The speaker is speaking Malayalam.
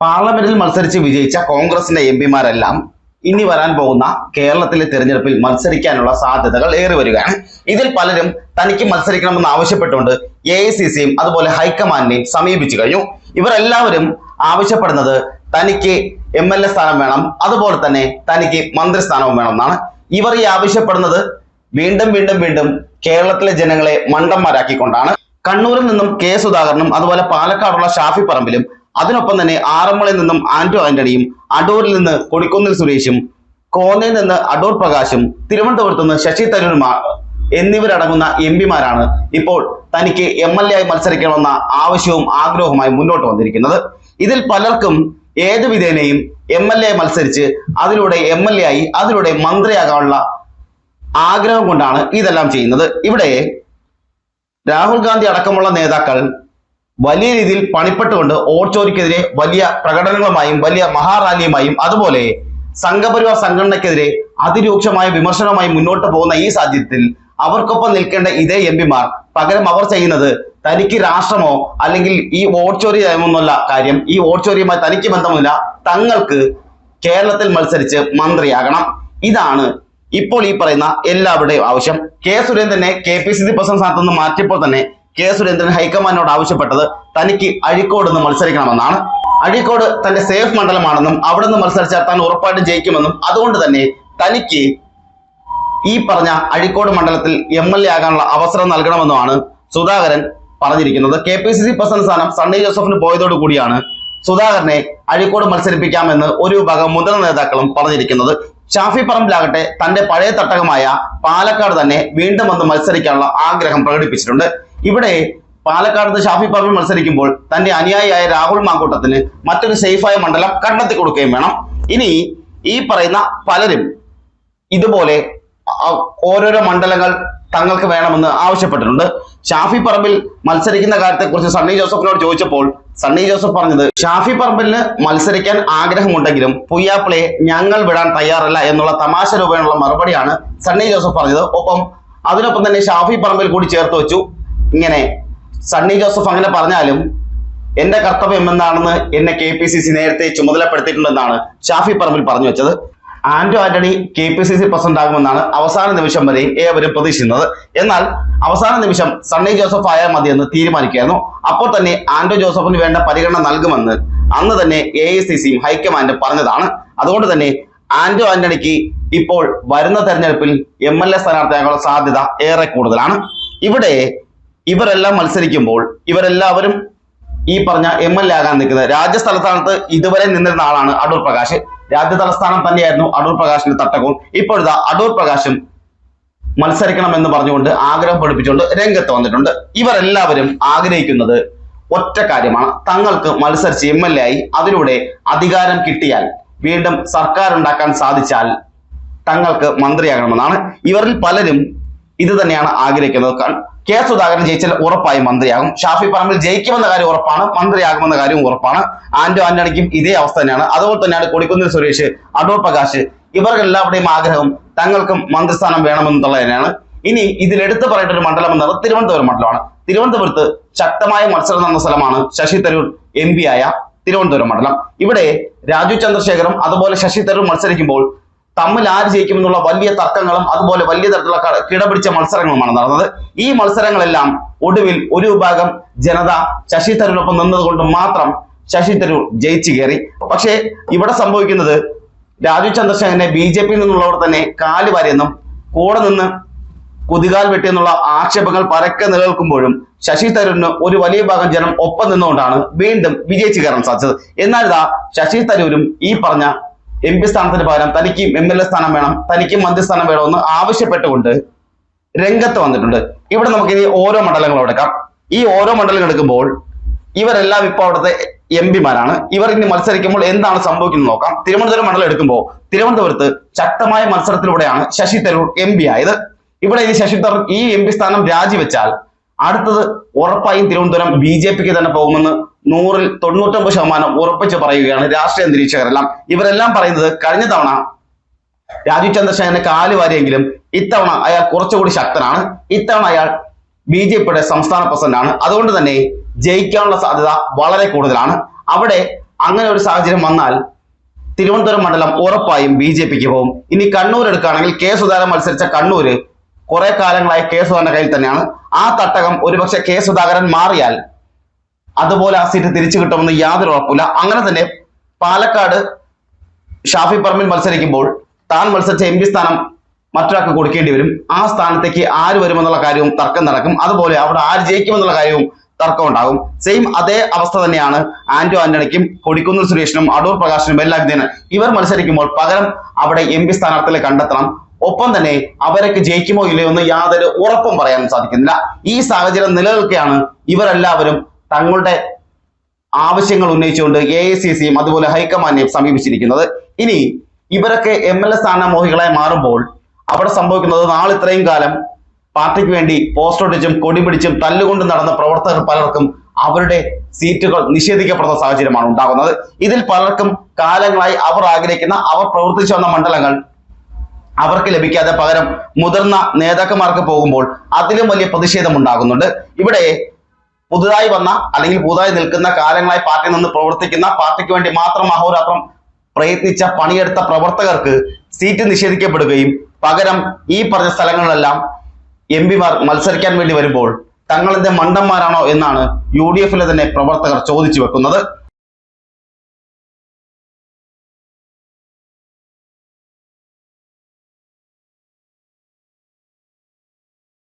പാർലമെന്റിൽ മത്സരിച്ച് വിജയിച്ച കോൺഗ്രസിന്റെ എം പിമാരെല്ലാം ഇനി വരാൻ പോകുന്ന കേരളത്തിലെ തിരഞ്ഞെടുപ്പിൽ മത്സരിക്കാനുള്ള സാധ്യതകൾ ഏറി വരികയാണ്. ഇതിൽ പലരും തനിക്ക് മത്സരിക്കണമെന്ന് ആവശ്യപ്പെട്ടുകൊണ്ട് എ ഐ സി സിയും അതുപോലെ ഹൈക്കമാൻഡിനെയും സമീപിച്ചു കഴിഞ്ഞു. ഇവരെല്ലാവരും ആവശ്യപ്പെടുന്നത് തനിക്ക് എം എൽ എ സ്ഥാനം വേണം അതുപോലെ തന്നെ തനിക്ക് മന്ത്രിസ്ഥാനവും വേണം എന്നാണ്. ഇവർ ഈ ആവശ്യപ്പെടുന്നത് വീണ്ടും വീണ്ടും വീണ്ടും കേരളത്തിലെ ജനങ്ങളെ മണ്ടന്മാരാക്കിക്കൊണ്ടാണ്. കണ്ണൂരിൽ നിന്നും കെ സുധാകരനും അതുപോലെ പാലക്കാടുള്ള ഷാഫി പറമ്പിലും അതിനൊപ്പം തന്നെ ആറന്മുളയിൽ നിന്നും ആന്റോ ആന്റണിയും അടൂരിൽ നിന്ന് കൊടിക്കുന്നിൽ സുരേഷും കോന്നയിൽ നിന്ന് അടൂർ പ്രകാശും തിരുവനന്തപുരത്ത് നിന്ന് ശശി തരൂരുമാർ എന്നിവരടങ്ങുന്ന എം പിമാരാണ് ഇപ്പോൾ തനിക്ക് എം എൽ എ ആയി മത്സരിക്കണമെന്ന ആവശ്യവും ആഗ്രഹവുമായി മുന്നോട്ട് വന്നിരിക്കുന്നത്. ഇതിൽ പലർക്കും ഏത് വിധേനയും എം എൽ എ മത്സരിച്ച് അതിലൂടെ എം എൽ എ ആയി അതിലൂടെ മന്ത്രിയാകാനുള്ള ആഗ്രഹം കൊണ്ടാണ് ഇതെല്ലാം ചെയ്യുന്നത്. ഇവിടെ രാഹുൽ ഗാന്ധി അടക്കമുള്ള നേതാക്കൾ വലിയ രീതിയിൽ പണിപ്പെട്ടുകൊണ്ട് ഓർച്ചോരിക്കെതിരെ വലിയ പ്രകടനങ്ങളുമായും വലിയ മഹാറാലിയുമായും അതുപോലെ സംഘപരിവാർ സംഘടനയ്ക്കെതിരെ അതിരൂക്ഷമായ വിമർശനവുമായി മുന്നോട്ട് പോകുന്ന ഈ സാഹചര്യത്തിൽ അവർക്കൊപ്പം നിൽക്കേണ്ട ഇതേ എം പിമാർ പകരം അവർ ചെയ്യുന്നത് തനിക്ക് രാഷ്ട്രമോ അല്ലെങ്കിൽ ഈ ഓർച്ചോറി എന്നുള്ള കാര്യം. ഈ ഓർച്ചോറിയുമായി തനിക്ക് ബന്ധമില്ല തങ്ങൾക്ക് കേരളത്തിൽ മത്സരിച്ച് മന്ത്രിയാകണം. ഇതാണ് ഇപ്പോൾ ഈ പറയുന്ന എല്ലാവരുടെയും ആവശ്യം. കെ സുരേന്ദ്രനെ K P C C president സ്ഥാനത്ത് നിന്ന് മാറ്റിയപ്പോൾ തന്നെ കെ സുരേന്ദ്രൻ ഹൈക്കമാൻഡിനോട് ആവശ്യപ്പെട്ടത് തനിക്ക് അഴീക്കോട് നിന്ന് മത്സരിക്കണമെന്നാണ്. അഴീക്കോട് തന്റെ സേഫ് മണ്ഡലമാണെന്നും അവിടെ നിന്ന് മത്സരിച്ചാൽ താൻ ഉറപ്പായിട്ടും ജയിക്കുമെന്നും അതുകൊണ്ട് തന്നെ തനിക്ക് ഈ പറഞ്ഞ അഴിക്കോട് മണ്ഡലത്തിൽ എം എൽ എ ആകാനുള്ള അവസരം നൽകണമെന്നുമാണ് സുധാകരൻ പറഞ്ഞിരിക്കുന്നത്. K P C C president സ്ഥാനം സണ്ണി ജോസഫിന് പോയതോടു കൂടിയാണ് സുധാകരനെ അഴിക്കോട് മത്സരിപ്പിക്കാമെന്ന് ഒരു വിഭാഗം മുതിർന്ന നേതാക്കളും പറഞ്ഞിരിക്കുന്നത്. ഷാഫി പറമ്പിലാകട്ടെ തന്റെ പഴയ തട്ടകമായ പാലക്കാട് തന്നെ വീണ്ടും വന്ന് മത്സരിക്കാനുള്ള ആഗ്രഹം പ്രകടിപ്പിച്ചിട്ടുണ്ട്. ഇവിടെ പാലക്കാട് ഷാഫി പറമ്പിൽ മത്സരിക്കുമ്പോൾ തന്റെ അനുയായിയായ രാഹുൽ മാങ്കൂട്ടത്തിന് മറ്റൊരു സേഫായ മണ്ഡലം കണ്ടെത്തി കൊടുക്കുകയും വേണം. ഇനി ഈ പറയുന്ന പലരും ഇതുപോലെ ഓരോരോ മണ്ഡലങ്ങൾ തങ്ങൾക്ക് വേണമെന്ന് ആവശ്യപ്പെട്ടിട്ടുണ്ട്. ഷാഫി പറമ്പിൽ മത്സരിക്കുന്ന കാര്യത്തെ കാര്യത്തെക്കുറിച്ച് സണ്ണി ജോസഫിനോട് ചോദിച്ചപ്പോൾ സണ്ണി ജോസഫ് പറഞ്ഞത് ഷാഫി പറമ്പിലിന് മത്സരിക്കാൻ ആഗ്രഹമുണ്ടെങ്കിലും പുയ്യാപ്പിളയെ ഞങ്ങൾ വിടാൻ തയ്യാറല്ല എന്നുള്ള തമാശ രൂപേണുള്ള മറുപടിയാണ് സണ്ണി ജോസഫ് പറഞ്ഞത്. ഒപ്പം അതിനൊപ്പം തന്നെ ഷാഫി പറമ്പിൽ കൂടി ചേർത്ത് വെച്ചു. ഇങ്ങനെ സണ്ണി ജോസഫ് അങ്ങനെ പറഞ്ഞാലും എന്റെ കർത്തവ്യം എന്താണെന്ന് എന്നെ കെ പി സി സി നേരത്തെ ചുമതലപ്പെടുത്തിയിട്ടുണ്ടെന്നാണ് ഷാഫി പറമ്പിൽ പറഞ്ഞു വെച്ചത്. Anto Antony K P C C president ആകുമെന്നാണ് അവസാന നിമിഷം വരെയും ഏവരും പ്രതീക്ഷിക്കുന്നത്. എന്നാൽ അവസാന നിമിഷം സണ്ണി ജോസഫ് ആയാൽ മതിയെന്ന് തീരുമാനിക്കുകയായിരുന്നു. അപ്പോൾ തന്നെ ആന്റോ ജോസഫിന് വേണ്ട പരിഗണന നൽകുമെന്ന് അന്ന് തന്നെ എ ഐ സി സിയും ഹൈക്കമാൻഡും പറഞ്ഞതാണ്. അതുകൊണ്ട് തന്നെ ആന്റോ ആന്റണിക്ക് ഇപ്പോൾ വരുന്ന തെരഞ്ഞെടുപ്പിൽ എം എൽ എ സ്ഥാനാർത്ഥിയാകാനുള്ള സാധ്യത ഏറെ കൂടുതലാണ്. ഇവിടെ ഇവരെല്ലാം മത്സരിക്കുമ്പോൾ ഇവരെല്ലാവരും ഈ പറഞ്ഞ എം എൽ എ ആകാൻ നിൽക്കുന്നത്. രാജ്യസ്ഥലസ്ഥാനത്ത് ഇതുവരെ നിന്നിരുന്ന ആളാണ് അടൂർ പ്രകാശ്. രാജ്യ തലസ്ഥാനം തന്നെയായിരുന്നു അടൂർ പ്രകാശിന്റെ തട്ടകവും ഇപ്പോഴത്തെ അടൂർ പ്രകാശും മത്സരിക്കണം എന്ന് പറഞ്ഞുകൊണ്ട് ആഗ്രഹം പഠിപ്പിച്ചുകൊണ്ട് രംഗത്ത് വന്നിട്ടുണ്ട്. ഇവരെല്ലാവരും ആഗ്രഹിക്കുന്നത് ഒറ്റ കാര്യമാണ്. തങ്ങൾക്ക് മത്സരിച്ച് എം എൽ എ ആയി അതിലൂടെ അധികാരം കിട്ടിയാൽ വീണ്ടും സർക്കാർ ഉണ്ടാക്കാൻ സാധിച്ചാൽ തങ്ങൾക്ക് മന്ത്രിയാകണമെന്നാണ്. ഇവരിൽ പലരും ഇത് തന്നെയാണ് ആഗ്രഹിക്കുന്നത്. ക- സുധാകരൻ ജയിച്ചാൽ ഉറപ്പായും മന്ത്രിയാകും. ഷാഫി പറമ്പിൽ ജയിക്കുമെന്ന കാര്യം ഉറപ്പാണ് മന്ത്രിയാകുമെന്ന കാര്യവും ഉറപ്പാണ്. ആന്റോ ആന്റണിക്കും ഇതേ അവസ്ഥ തന്നെയാണ്. അതുപോലെ തന്നെയാണ് കൊടിക്കുന്നിൽ സുരേഷ് അടൂർ പ്രകാശ് ഇവർക്കെല്ലാവരുടെയും ആഗ്രഹം തങ്ങൾക്കും മന്ത്രിസ്ഥാനം വേണമെന്നുള്ളത് തന്നെയാണ് ഇനി ഇതിൽ എടുത്തു പറയേണ്ട ഒരു മണ്ഡലം എന്നത് തിരുവനന്തപുരം മണ്ഡലമാണ്. തിരുവനന്തപുരത്ത് ശക്തമായ മത്സരം നടന്ന സ്ഥലമാണ് ശശി തരൂർ എം ആയ തിരുവനന്തപുരം മണ്ഡലം. ഇവിടെ രാജു ചന്ദ്രശേഖറും അതുപോലെ ശശി തരൂർ മത്സരിക്കുമ്പോൾ തമ്മിൽ ആര് ജയിക്കുമെന്നുള്ള വലിയ തർക്കങ്ങളും അതുപോലെ വലിയ തരത്തിലുള്ള കിടപിടിച്ച മത്സരങ്ങളുമാണ് നടന്നത്. ഈ മത്സരങ്ങളെല്ലാം ഒടുവിൽ ഒരു വിഭാഗം ജനത ശശി തരൂരിനൊപ്പം നിന്നതുകൊണ്ട് മാത്രം ശശി തരൂർ ജയിച്ചു കയറി. പക്ഷേ ഇവിടെ സംഭവിക്കുന്നത് രാജു ചന്ദ്രശേഖരനെ ബി ജെ പിയിൽ നിന്നുള്ളവർ തന്നെ കാൽ വരെയെന്നും കൂടെ നിന്ന് കുതികാൽ വെട്ടിയെന്നുള്ള ആക്ഷേപങ്ങൾ പരക്കെ നിലനിൽക്കുമ്പോഴും ശശി തരൂരിന് ഒരു വലിയ ഭാഗം ജനം ഒപ്പം നിന്നുകൊണ്ടാണ് വീണ്ടും വിജയിച്ചു കയറാൻ സാധിച്ചത്. എന്നാൽ ശശി തരൂരും ഈ പറഞ്ഞ എം പി സ്ഥാനത്തിന് പകരം തനിക്ക് എം എൽ എ സ്ഥാനം വേണം തനിക്ക് മന്ത്രിസ്ഥാനം വേണമെന്ന് ആവശ്യപ്പെട്ടുകൊണ്ട് രംഗത്ത് വന്നിട്ടുണ്ട്. ഇവിടെ നമുക്ക് ഇനി ഓരോ മണ്ഡലങ്ങളും എടുക്കാം. ഈ ഓരോ മണ്ഡലങ്ങൾ എടുക്കുമ്പോൾ ഇവരെല്ലാം ഇപ്പോൾ അവിടുത്തെ എം പിമാരാണ് ഇവർ ഇനി മത്സരിക്കുമ്പോൾ എന്താണ് സംഭവിക്കുന്നത് നോക്കാം. തിരുവനന്തപുരം മണ്ഡലം എടുക്കുമ്പോൾ തിരുവനന്തപുരത്ത് ശക്തമായ മത്സരത്തിലൂടെയാണ് ശശി തരൂർ എം പി ആയത്. ഇവിടെ ഇനി ശശി തരൂർ ഈ എം പി സ്ഥാനം രാജിവെച്ചാൽ അടുത്തത് ഉറപ്പായും തിരുവനന്തപുരം ബി ജെ പിക്ക് തന്നെ പോകുമെന്ന് നൂറിൽ തൊണ്ണൂറ്റൊമ്പത് ശതമാനം ഉറപ്പിച്ച് പറയുകയാണ് രാഷ്ട്രീയ നിരീക്ഷകരെല്ലാം ഇവരെല്ലാം പറയുന്നത് കഴിഞ്ഞ തവണ രാജു ചന്ദ്രശേഖരനെ കാൽ വാരിയെങ്കിലും ഇത്തവണ അയാൾ കുറച്ചുകൂടി ശക്തനാണ്. ഇത്തവണ അയാൾ ബി ജെ പിയുടെ സംസ്ഥാന പ്രസിഡന്റാണ്. അതുകൊണ്ട് തന്നെ ജയിക്കാനുള്ള സാധ്യത വളരെ കൂടുതലാണ്. അവിടെ അങ്ങനെ ഒരു സാഹചര്യം വന്നാൽ തിരുവനന്തപുരം മണ്ഡലം ഉറപ്പായും ബി ജെ പിക്ക് പോകും. ഇനി കണ്ണൂർ എടുക്കുകയാണെങ്കിൽ കെ സുധാകരൻ മത്സരിച്ച കണ്ണൂര് കുറെ കാലങ്ങളായി കെ സുധാകരന്റെ കയ്യിൽ തന്നെയാണ്. ആ തട്ടകം ഒരുപക്ഷെ കെ സുധാകരൻ മാറിയാൽ അതുപോലെ ആ സീറ്റ് തിരിച്ചു കിട്ടുമെന്ന് യാതൊരു ഉറപ്പില്ല അങ്ങനെ തന്നെ പാലക്കാട് ഷാഫി പറമ്പിൽ മത്സരിക്കുമ്പോൾ താൻ മത്സരിച്ച എം പി സ്ഥാനം മറ്റൊരാൾക്ക് കൊടുക്കേണ്ടി വരും. ആ സ്ഥാനത്തേക്ക് ആര് വരുമെന്നുള്ള കാര്യവും തർക്കം നടക്കും. അതുപോലെ അവിടെ ആര് ജയിക്കുമെന്നുള്ള കാര്യവും തർക്കം ഉണ്ടാകും. സെയിം അതേ അവസ്ഥ തന്നെയാണ് ആന്റോ ആന്റണിക്കും കൊടിക്കുന്നിൽ സുരേഷിനും അടൂർ പ്രകാശിനും എല്ലാം ഇവർ മത്സരിക്കുമ്പോൾ പകരം അവിടെ എം പി സ്ഥാനാർത്ഥികളെ കണ്ടെത്തണം. ഒപ്പം തന്നെ അവരൊക്കെ ജയിക്കുമോ ഇല്ലയോ എന്ന് യാതൊരു ഉറപ്പും പറയാൻ സാധിക്കുന്നില്ല. ഈ സാഹചര്യം നിലനിൽക്കുകയാണ് ഇവരെല്ലാവരും തങ്ങളുടെ ആവശ്യങ്ങൾ ഉന്നയിച്ചുകൊണ്ട് എ ഐ സി സിയും അതുപോലെ ഹൈക്കമാൻഡിനെയും സമീപിച്ചിരിക്കുന്നത്. ഇനി ഇവരൊക്കെ എം എൽ എ സ്ഥാനമോഹികളായി മാറുമ്പോൾ അവിടെ സംഭവിക്കുന്നത് നാളെ ഇത്രയും കാലം പാർട്ടിക്ക് വേണ്ടി പോസ്റ്റർ ഒട്ടിച്ചും കൊടി പിടിച്ചും തല്ലുകൊണ്ട് നടന്ന പ്രവർത്തകർ പലർക്കും അവരുടെ സീറ്റുകൾ നിഷേധിക്കപ്പെടുന്ന സാഹചര്യമാണ് ഉണ്ടാകുന്നത്. ഇതിൽ പലർക്കും കാലങ്ങളായി അവർ ആഗ്രഹിക്കുന്ന അവർ പ്രവർത്തിച്ചു വന്ന മണ്ഡലങ്ങൾ അവർക്ക് ലഭിക്കാതെ പകരം മുതിർന്ന നേതാക്കന്മാർക്ക് പോകുമ്പോൾ അതിലും വലിയ പ്രതിഷേധം ഉണ്ടാകുന്നുണ്ട് ഇവിടെ പുതുതായി വന്ന അല്ലെങ്കിൽ പുതുതായി നിൽക്കുന്ന കാലങ്ങളായി പാർട്ടിയിൽ നിന്ന് പ്രവർത്തിക്കുന്ന പാർട്ടിക്ക് വേണ്ടി മാത്രം അഹോരാത്രം പ്രയത്നിച്ച പണിയെടുത്ത പ്രവർത്തകർക്ക് സീറ്റ് നിഷേധിക്കപ്പെടുകയും പകരം ഈ പറഞ്ഞ സ്ഥലങ്ങളിലെല്ലാം എം പിമാർ മത്സരിക്കാൻ വേണ്ടി വരുമ്പോൾ തങ്ങളെന്ത് മണ്ടന്മാരാണോ എന്നാണ് യു ഡി എഫിലെ തന്നെ പ്രവർത്തകർ ചോദിച്ചു വെക്കുന്നത്.